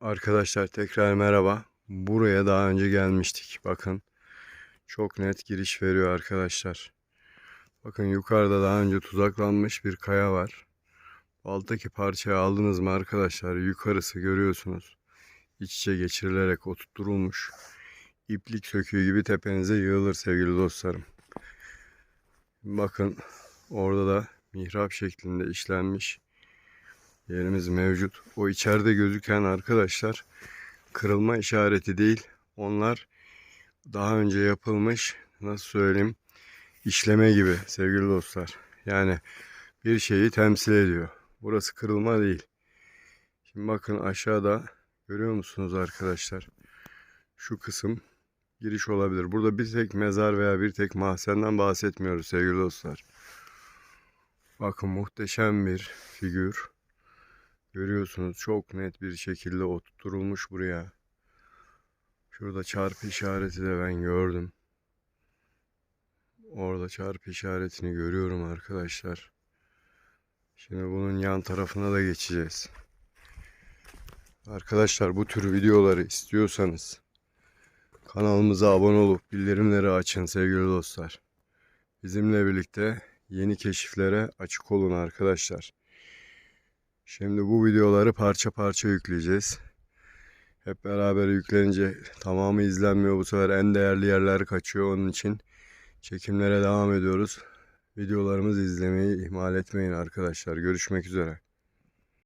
Arkadaşlar tekrar merhaba. Buraya daha önce gelmiştik. Bakın çok net giriş veriyor arkadaşlar. Bakın yukarıda daha önce tuzaklanmış bir kaya var. Alttaki parçayı aldınız mı arkadaşlar? Yukarısı görüyorsunuz. İç içe geçirilerek oturtulmuş. İplik söküğü gibi tepenize yığılır sevgili dostlarım. Bakın orada da mihrap şeklinde işlenmiş yerimiz mevcut. O içeride gözüken arkadaşlar kırılma işareti değil. Onlar daha önce yapılmış nasıl söyleyeyim işleme gibi sevgili dostlar. Yani bir şeyi temsil ediyor. Burası kırılma değil. Şimdi bakın aşağıda görüyor musunuz arkadaşlar? Şu kısım giriş olabilir. Burada bir tek mezar veya bir tek mahzenden bahsetmiyoruz sevgili dostlar. Bakın muhteşem bir figür. Görüyorsunuz çok net bir şekilde oturtulmuş buraya. Şurada çarpı işareti de ben gördüm. Orada çarpı işaretini görüyorum arkadaşlar. Şimdi bunun yan tarafına da geçeceğiz. Arkadaşlar bu tür videoları istiyorsanız kanalımıza abone olup bildirimleri açın sevgili dostlar. Bizimle birlikte yeni keşiflere açık olun arkadaşlar. Şimdi bu videoları parça parça yükleyeceğiz. Hep beraber yüklenince tamamı izlenmiyor. Bu sefer en değerli yerler kaçıyor. Onun için çekimlere devam ediyoruz. Videolarımızı izlemeyi ihmal etmeyin arkadaşlar. Görüşmek üzere.